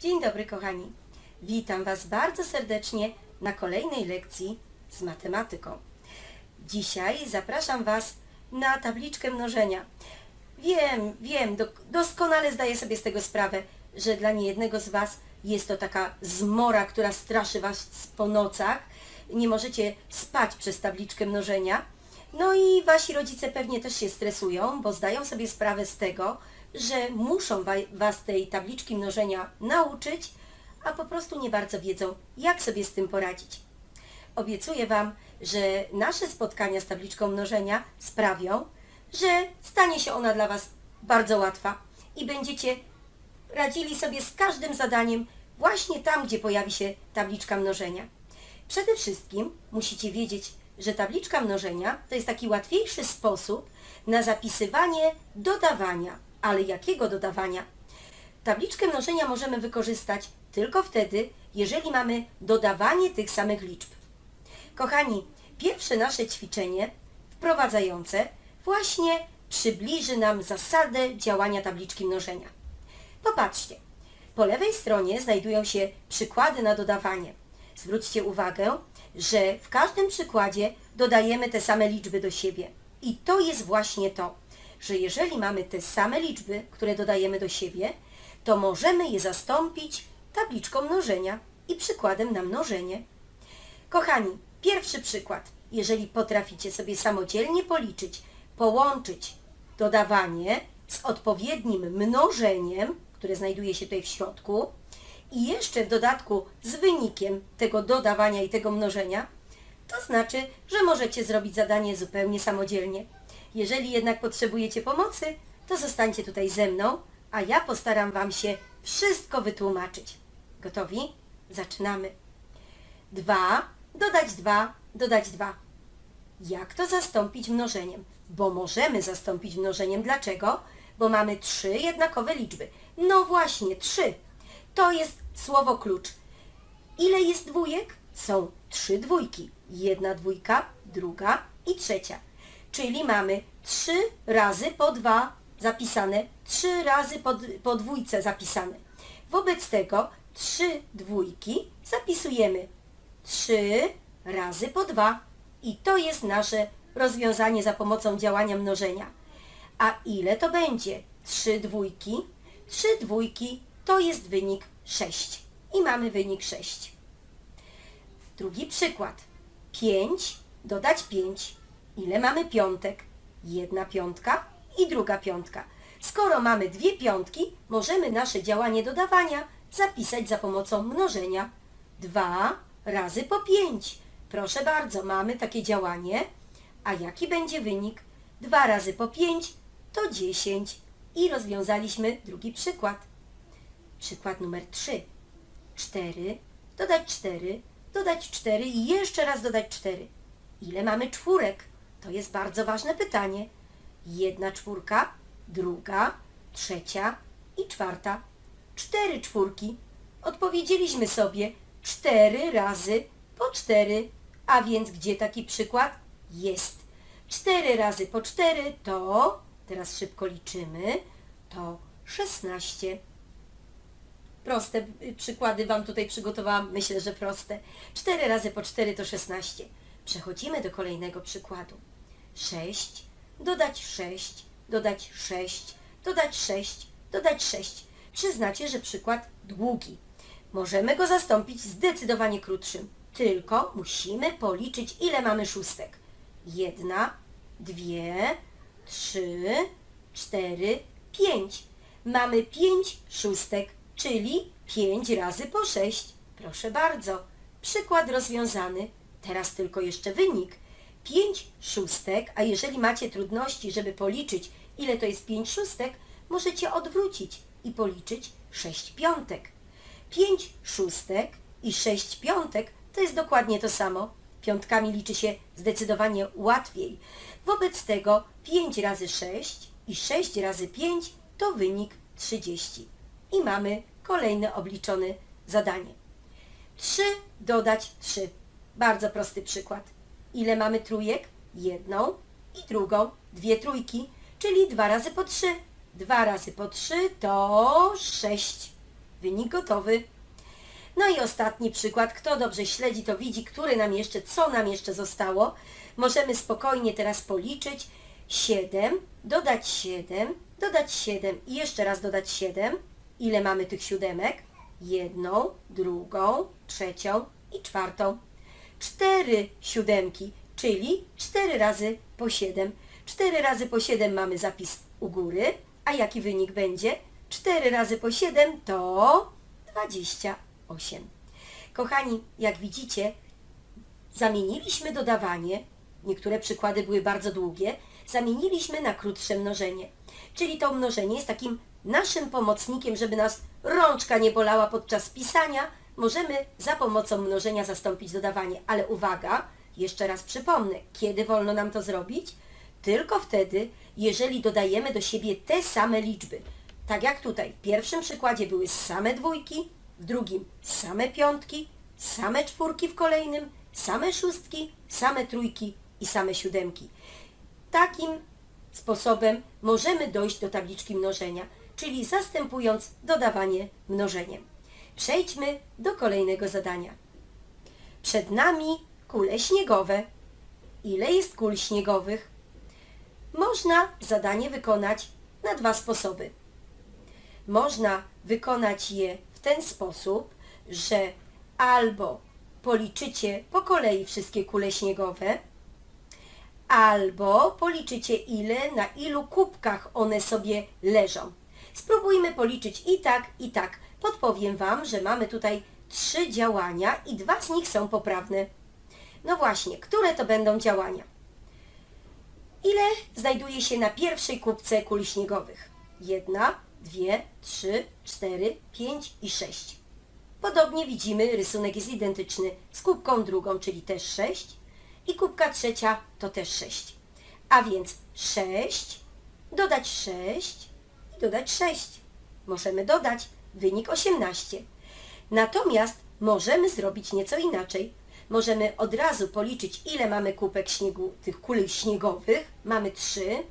Dzień dobry kochani. Witam Was bardzo serdecznie na kolejnej lekcji z matematyką. Dzisiaj zapraszam Was na tabliczkę mnożenia. Wiem, wiem, do, doskonale zdaję sobie z tego sprawę, że dla niejednego z Was jest to taka zmora, która straszy Was po nocach. Nie możecie spać przez tabliczkę mnożenia. No i Wasi rodzice pewnie też się stresują, bo zdają sobie sprawę z tego, że muszą wa- Was tej tabliczki mnożenia nauczyć, a po prostu nie bardzo wiedzą, jak sobie z tym poradzić. Obiecuję Wam, że nasze spotkania z tabliczką mnożenia sprawią, że stanie się ona dla Was bardzo łatwa i będziecie radzili sobie z każdym zadaniem właśnie tam, gdzie pojawi się tabliczka mnożenia. Przede wszystkim musicie wiedzieć, że tabliczka mnożenia to jest taki łatwiejszy sposób na zapisywanie dodawania. Ale jakiego dodawania? Tabliczkę mnożenia możemy wykorzystać tylko wtedy, jeżeli mamy dodawanie tych samych liczb. Kochani, pierwsze nasze ćwiczenie wprowadzające właśnie przybliży nam zasadę działania tabliczki mnożenia. Popatrzcie, po lewej stronie znajdują się przykłady na dodawanie. Zwróćcie uwagę, że w każdym przykładzie dodajemy te same liczby do siebie. I to jest właśnie to, że jeżeli mamy te same liczby, które dodajemy do siebie, to możemy je zastąpić tabliczką mnożenia i przykładem na mnożenie. Kochani, pierwszy przykład. Jeżeli potraficie sobie samodzielnie policzyć, połączyć dodawanie z odpowiednim mnożeniem, które znajduje się tutaj w środku, i jeszcze w dodatku z wynikiem tego dodawania i tego mnożenia, to znaczy, że możecie zrobić zadanie zupełnie samodzielnie. Jeżeli jednak potrzebujecie pomocy, to zostańcie tutaj ze mną, a ja postaram Wam się wszystko wytłumaczyć. Gotowi? Zaczynamy. 2, dodać 2, dodać 2. Jak to zastąpić mnożeniem? Bo możemy zastąpić mnożeniem. Dlaczego? Bo mamy trzy jednakowe liczby. No właśnie, trzy. To jest słowo klucz. Ile jest dwójek? Są trzy dwójki. Jedna dwójka, druga i trzecia. Czyli mamy trzy razy po dwa zapisane, trzy razy po, po dwójce zapisane. Wobec tego trzy dwójki zapisujemy trzy razy po dwa. I to jest nasze rozwiązanie za pomocą działania mnożenia. A ile to będzie? Trzy dwójki. Trzy dwójki to jest wynik 6. I mamy wynik 6. Drugi przykład. 5 dodać 5. Ile mamy piątek? Jedna piątka i druga piątka. Skoro mamy dwie piątki, możemy nasze działanie dodawania zapisać za pomocą mnożenia. 2 razy po 5. Proszę bardzo, mamy takie działanie. A jaki będzie wynik? 2 razy po 5 to 10. I rozwiązaliśmy drugi przykład. Przykład numer 3. 4, dodać 4, dodać 4 i jeszcze raz dodać 4. Ile mamy czwórek? To jest bardzo ważne pytanie. Jedna czwórka, druga, trzecia i czwarta. Cztery czwórki. Odpowiedzieliśmy sobie 4 razy po 4. A więc gdzie taki przykład? Jest. 4 razy po 4 to, teraz szybko liczymy, to 16. Proste y, przykłady Wam tutaj przygotowałam, myślę, że proste. 4 razy po 4 to 16. Przechodzimy do kolejnego przykładu. 6, dodać 6, dodać 6, dodać 6, dodać 6. Przyznacie, że przykład długi. Możemy go zastąpić zdecydowanie krótszym. Tylko musimy policzyć, ile mamy szóstek. Jedna, dwie, trzy, cztery, pięć. Mamy pięć szóstek, czyli pięć razy po sześć. Proszę bardzo. Przykład rozwiązany. Teraz tylko jeszcze wynik. Pięć szóstek, a jeżeli macie trudności, żeby policzyć, ile to jest pięć szóstek, możecie odwrócić i policzyć sześć piątek. Pięć szóstek i sześć piątek to jest dokładnie to samo. Piątkami liczy się zdecydowanie łatwiej. Wobec tego 5 razy 6 i 6 razy 5 to wynik 30. I mamy kolejne obliczone zadanie. 3 dodać 3. Bardzo prosty przykład. Ile mamy trójek? Jedną i drugą. Dwie trójki, czyli 2 razy po 3. 2 razy po 3 to 6. wynik gotowy. No i ostatni przykład. Kto dobrze śledzi, to widzi, który nam jeszcze, co nam jeszcze zostało. Możemy spokojnie teraz policzyć. 7, dodać 7, dodać 7 i jeszcze raz dodać 7. Ile mamy tych siódemek? Jedną, drugą, trzecią i czwartą. Cztery siódemki, czyli 4 razy po 7. 4 razy po 7 mamy zapis u góry, a jaki wynik będzie? 4 razy po 7 to 28. Kochani, jak widzicie, zamieniliśmy dodawanie, niektóre przykłady były bardzo długie, zamieniliśmy na krótsze mnożenie. Czyli to mnożenie jest takim naszym pomocnikiem, żeby nas rączka nie bolała podczas pisania, możemy za pomocą mnożenia zastąpić dodawanie. Ale uwaga, jeszcze raz przypomnę, kiedy wolno nam to zrobić? Tylko wtedy, jeżeli dodajemy do siebie te same liczby. Tak jak tutaj, w pierwszym przykładzie były same dwójki, w drugim same piątki, same czwórki w kolejnym, same szóstki, same trójki i same siódemki. Takim sposobem możemy dojść do tabliczki mnożenia, czyli zastępując dodawanie mnożeniem. Przejdźmy do kolejnego zadania. Przed nami kule śniegowe. Ile jest kul śniegowych? Można zadanie wykonać na dwa sposoby. Można wykonać je w ten sposób, że albo policzycie po kolei wszystkie kule śniegowe, albo policzycie ile, na ilu kubkach one sobie leżą. Spróbujmy policzyć i tak, i tak. Podpowiem Wam, że mamy tutaj trzy działania i dwa z nich są poprawne. No właśnie, które to będą działania? Ile znajduje się na pierwszej kubce kul śniegowych? Jedna, dwie, trzy, cztery, pięć i sześć. Podobnie widzimy, rysunek jest identyczny z kubką drugą, czyli też 6 i kubka trzecia to też 6. A więc 6, dodać 6 i dodać 6. Możemy dodać wynik 18. Natomiast możemy zrobić nieco inaczej. Możemy od razu policzyć, ile mamy kubek śniegu, tych kul śniegowych. Mamy 3,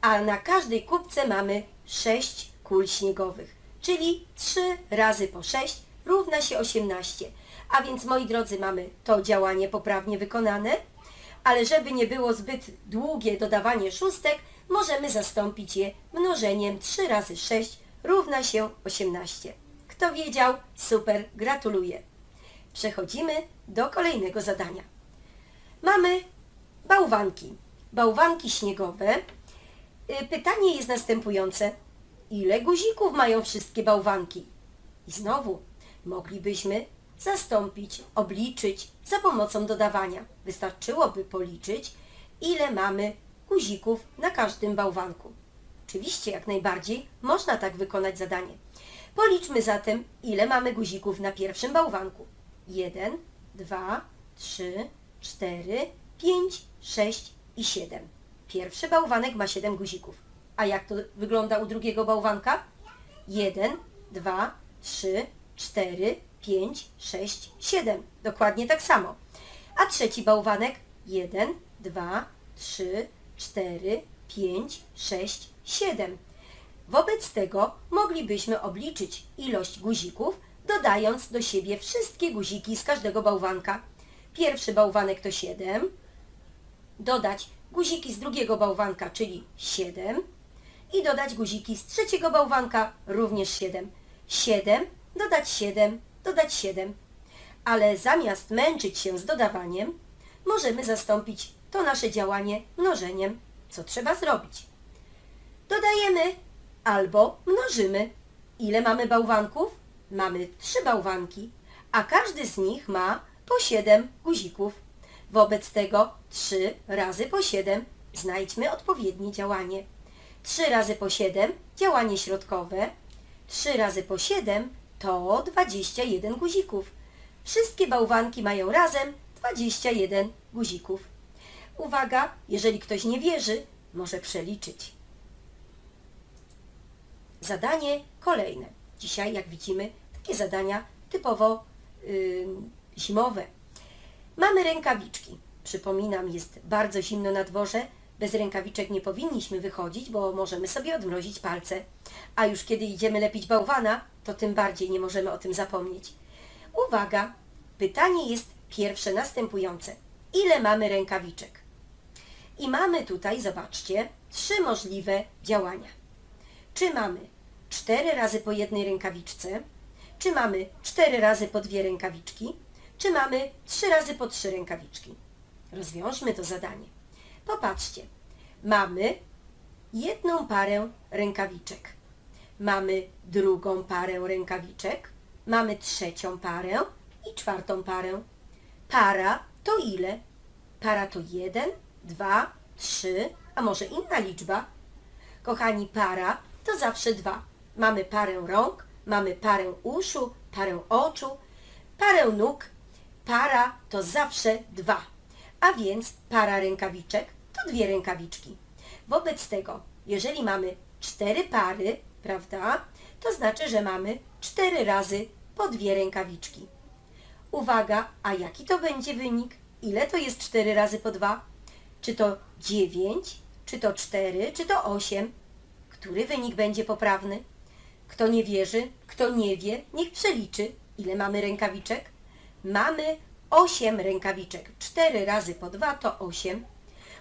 a na każdej kubce mamy 6 kul śniegowych, czyli 3 razy po 6 równa się 18. A więc, moi drodzy, mamy to działanie poprawnie wykonane, ale żeby nie było zbyt długie dodawanie szóstek, możemy zastąpić je mnożeniem 3 razy 6 równa się 18. Kto wiedział? Super, gratuluję. Przechodzimy do kolejnego zadania. Mamy bałwanki. Bałwanki śniegowe. Y, Pytanie jest następujące. Ile guzików mają wszystkie bałwanki? I znowu moglibyśmy zastąpić, obliczyć za pomocą dodawania. Wystarczyłoby policzyć, ile mamy guzików na każdym bałwanku. Oczywiście, jak najbardziej, można tak wykonać zadanie. Policzmy zatem, ile mamy guzików na pierwszym bałwanku. 1, 2, 3, 4, 5, 6 i 7. Pierwszy bałwanek ma 7 guzików. A jak to wygląda u drugiego bałwanka? 1, 2, 3, 4, 5, 6, 7. Dokładnie tak samo. A trzeci bałwanek? 1, 2, 3, 4, 5, 6, 7. Wobec tego moglibyśmy obliczyć ilość guzików, dodając do siebie wszystkie guziki z każdego bałwanka. Pierwszy bałwanek to 7, dodać guziki z drugiego bałwanka, czyli 7 i dodać guziki z trzeciego bałwanka, również 7. 7, dodać 7, dodać 7. Ale zamiast męczyć się z dodawaniem, możemy zastąpić to nasze działanie mnożeniem. Co trzeba zrobić? Dodajemy albo mnożymy. Ile mamy bałwanków? Mamy trzy bałwanki, a każdy z nich ma po 7 guzików. Wobec tego 3 razy po 7 znajdźmy odpowiednie działanie. 3 razy po 7 działanie środkowe. 3 razy po 7 to 21 guzików. Wszystkie bałwanki mają razem 21 guzików. Uwaga, jeżeli ktoś nie wierzy, może przeliczyć. Zadanie kolejne. Dzisiaj, jak widzimy, takie zadania typowo yy, zimowe. Mamy rękawiczki. Przypominam, jest bardzo zimno na dworze. Bez rękawiczek nie powinniśmy wychodzić, bo możemy sobie odmrozić palce. A już kiedy idziemy lepić bałwana, to tym bardziej nie możemy o tym zapomnieć. Uwaga! Pytanie jest pierwsze następujące. Ile mamy rękawiczek? I mamy tutaj, zobaczcie, trzy możliwe działania. Czy mamy cztery razy po jednej rękawiczce, czy mamy cztery razy po dwie rękawiczki, czy mamy trzy razy po trzy rękawiczki. Rozwiążmy to zadanie. Popatrzcie, mamy jedną parę rękawiczek, mamy drugą parę rękawiczek, mamy trzecią parę i czwartą parę. Para to ile? Para to jeden, dwa, trzy, a może inna liczba? Kochani, para to zawsze dwa. Mamy parę rąk, mamy parę uszu, parę oczu, parę nóg. Para to zawsze dwa. A więc para rękawiczek to dwie rękawiczki. Wobec tego, jeżeli mamy cztery pary, prawda, to znaczy, że mamy cztery razy po dwie rękawiczki. Uwaga, a jaki to będzie wynik? Ile to jest 4 razy po 2? Czy to 9, czy to 4, czy to 8? Który wynik będzie poprawny? Kto nie wierzy, kto nie wie, niech przeliczy. Ile mamy rękawiczek? Mamy 8 rękawiczek. 4 razy po 2 to 8.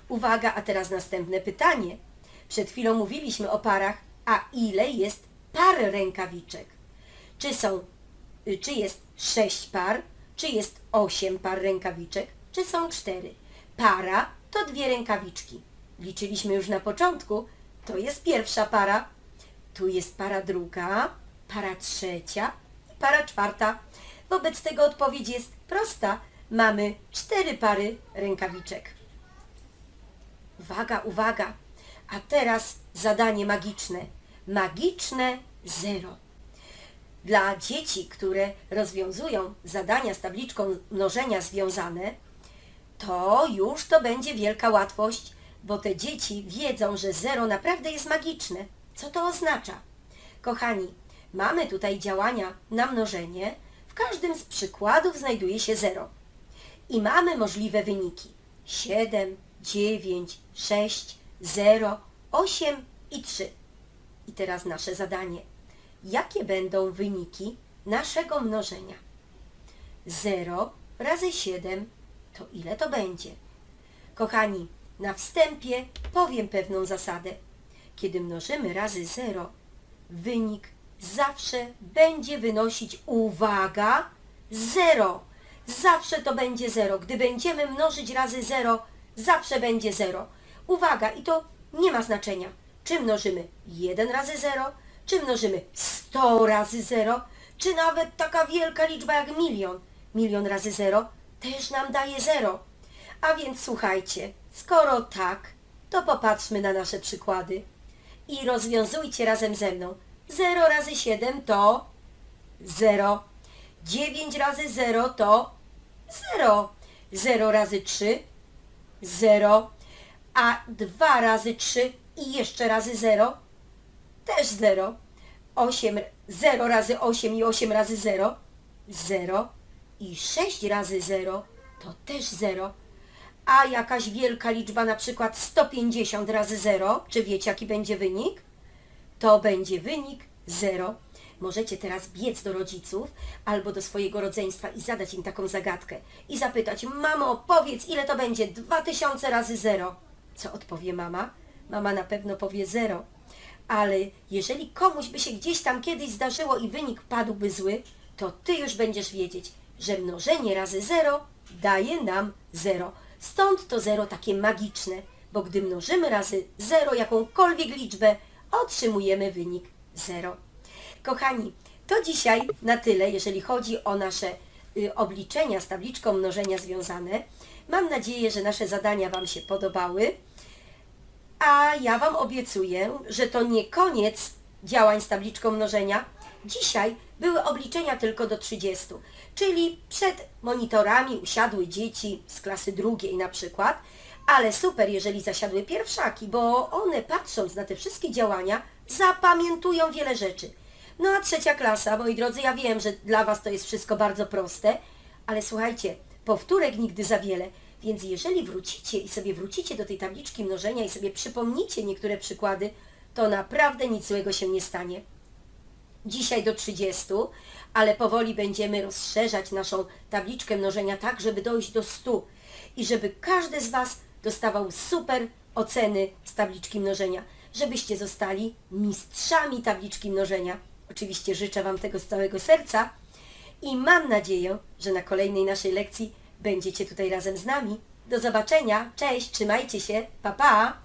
Uwaga, a teraz następne pytanie. Przed chwilą mówiliśmy o parach, a ile jest par rękawiczek? Czy są czy jest sześć par, czy jest osiem par rękawiczek, czy są cztery. Para to dwie rękawiczki. Liczyliśmy już na początku, to jest pierwsza para, tu jest para druga, para trzecia i para czwarta. Wobec tego odpowiedź jest prosta. Mamy cztery pary rękawiczek. Uwaga, uwaga. A teraz zadanie magiczne. Magiczne zero. Dla dzieci, które rozwiązują zadania z tabliczką mnożenia związane, to już to będzie wielka łatwość, bo te dzieci wiedzą, że zero naprawdę jest magiczne. Co to oznacza? Kochani, mamy tutaj działania na mnożenie. W każdym z przykładów znajduje się zero. I mamy możliwe wyniki. 7, 9, 6, 0, 8 i 3. I teraz nasze zadanie – jakie będą wyniki naszego mnożenia. 0 razy 7 to ile to będzie? Kochani, na wstępie powiem pewną zasadę. Kiedy mnożymy razy 0, wynik zawsze będzie wynosić, uwaga, 0. Zawsze to będzie 0. Gdy będziemy mnożyć razy 0, zawsze będzie 0. Uwaga, i to nie ma znaczenia, czy mnożymy 1 razy 0, czy mnożymy 100 razy 0, czy nawet taka wielka liczba jak milion. Milion razy 0 też nam daje 0. A więc słuchajcie, skoro tak, to popatrzmy na nasze przykłady i rozwiązujcie razem ze mną. 0 razy 7 to 0. 9 razy 0 to 0. 0 razy 3 0. A 2 razy 3 i jeszcze razy 0 też 0. 8, 0 razy 8 i 8 razy 0, 0. I 6 razy 0 to też 0. A jakaś wielka liczba, na przykład 150 razy 0, czy wiecie jaki będzie wynik? To będzie wynik 0. Możecie teraz biec do rodziców albo do swojego rodzeństwa i zadać im taką zagadkę i zapytać, mamo, powiedz, ile to będzie 2000 razy 0. Co odpowie mama? Mama na pewno powie 0 ale jeżeli komuś by się gdzieś tam kiedyś zdarzyło i wynik padłby zły, to Ty już będziesz wiedzieć, że mnożenie razy zero daje nam zero. Stąd to zero takie magiczne, bo gdy mnożymy razy zero jakąkolwiek liczbę, otrzymujemy wynik zero. Kochani, to dzisiaj na tyle, jeżeli chodzi o nasze y, obliczenia z tabliczką mnożenia związane. Mam nadzieję, że nasze zadania Wam się podobały. A ja Wam obiecuję, że to nie koniec działań z tabliczką mnożenia. Dzisiaj były obliczenia tylko do 30, czyli przed monitorami usiadły dzieci z klasy drugiej na przykład, ale super, jeżeli zasiadły pierwszaki, bo one patrząc na te wszystkie działania zapamiętują wiele rzeczy. No a trzecia klasa, moi drodzy, ja wiem, że dla Was to jest wszystko bardzo proste, ale słuchajcie, powtórek nigdy za wiele. Więc jeżeli wrócicie i sobie wrócicie do tej tabliczki mnożenia i sobie przypomnicie niektóre przykłady, to naprawdę nic złego się nie stanie. Dzisiaj do 30, ale powoli będziemy rozszerzać naszą tabliczkę mnożenia tak, żeby dojść do 100 i żeby każdy z Was dostawał super oceny z tabliczki mnożenia, żebyście zostali mistrzami tabliczki mnożenia. Oczywiście życzę Wam tego z całego serca i mam nadzieję, że na kolejnej naszej lekcji będziecie tutaj razem z nami. Do zobaczenia, cześć, trzymajcie się, pa pa!